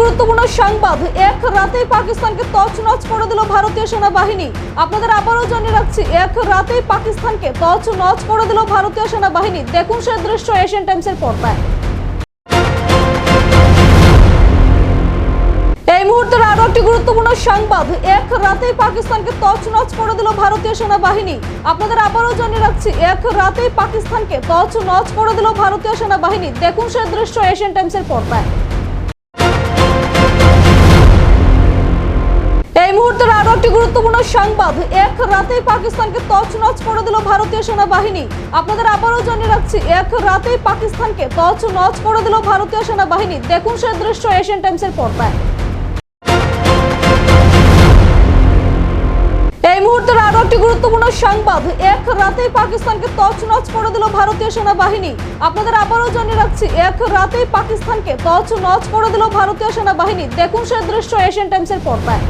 গুরুত্বপূর্ণ সংবাদ। এক রাতেই পাকিস্তানকে তছনছ করে দিল ভারতীয় সেনাবাহিনী। আপনাদের আবারও জানিয়ে রাখছি, এক রাতেই পাকিস্তানকে তছনছ করে দিল ভারতীয় সেনাবাহিনী। দেখুন সে দৃশ্য এশিয়ান টাইমসের পর্দায়। এই আরও একটি গুরুত্বপূর্ণ সংবাদ। এক পাকিস্তানকে করে দিল ভারতীয় সেনাবাহিনী। আপনাদের আবারও এক পাকিস্তানকে করে দিল ভারতীয় সেনাবাহিনী। দেখুন সে দৃশ্য এশিয়ান টাইমসের পর্দায়। একটি গুরুত্বপূর্ণ সংবাদ। এক রাতেই পাকিস্তানকে তছনছ করে দিল ভারতীয় সেনাবাহিনী। আপনাদের আবারও জানিয়ে রাখছি, এক রাতেই পাকিস্তানকে তছনছ করে দিল ভারতীয় সেনাবাহিনী। দেখুন সে দৃশ্য এশিয়ান টাইমসের পর্দায়। এই মুহূর্তের আরও একটি গুরুত্বপূর্ণ সংবাদ। এক রাতেই পাকিস্তানকে তছনছ করে দিল ভারতীয় সেনাবাহিনী। আপনাদের আবারও জানিয়ে রাখছি, এক রাতেই পাকিস্তানকে তছনছ করে দিল ভারতীয় সেনাবাহিনী। দেখুন সে দৃশ্য এশিয়ান টাইমসের পর্দায়।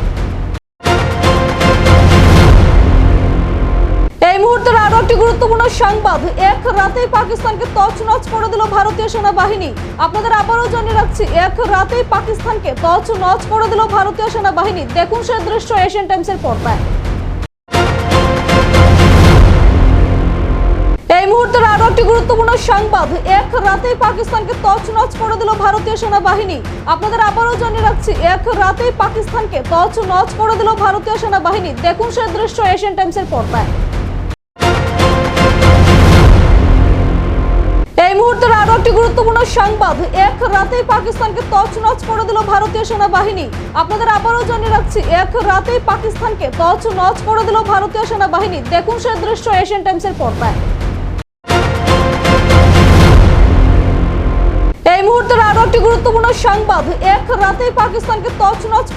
একটি গুরুত্বপূর্ণ সংবাদ। এক রাতেই পাকিস্তানকে তছনছ করে দিল ভারতীয় সেনাবাহিনী। আপনাদের আবারও জানিয়ে রাখছি, এক রাতেই পাকিস্তানকে তছনছ করে দিল ভারতীয় সেনাবাহিনী। দেখুন সে দৃশ্য এশিয়ান টাইমসের পর্দায়। এই আরও একটি গুরুত্বপূর্ণ সংবাদ। এক পাকিস্তানকে করে দিল ভারতীয় সেনাবাহিনী। আপনাদের আবারও এক পাকিস্তানকে করে দিল ভারতীয় সেনাবাহিনী। দেখুন সে দৃশ্য এশিয়ান টাইমসের পর্দায়। মুহূর্তের আরও একটি গুরুত্বপূর্ণ সংবাদ। এক রাতেই পাকিস্তানকে তছনছ করে দিল ভারতীয় সেনাবাহিনী। আপনাদের আবারও জানিয়ে রাখছি, এক রাতেই পাকিস্তানকে তছনছ করে দিল ভারতীয় সেনাবাহিনী। দেখুন সে দৃশ্য এশিয়ান টাইমসের পর্দায়। এই মুহূর্তের আরও একটি গুরুত্বপূর্ণ সংবাদ। এক রাতেই পাকিস্তানকে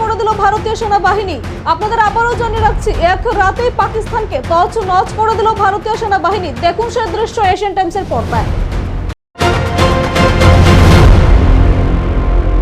করে দিল ভারতীয় সেনাবাহিনী। আপনাদের আবারও এক রাতেই পাকিস্তানকে করে দিল ভারতীয় সেনাবাহিনী। দেখুন সে দৃশ্য এশিয়ান টাইমসের পর্দায়।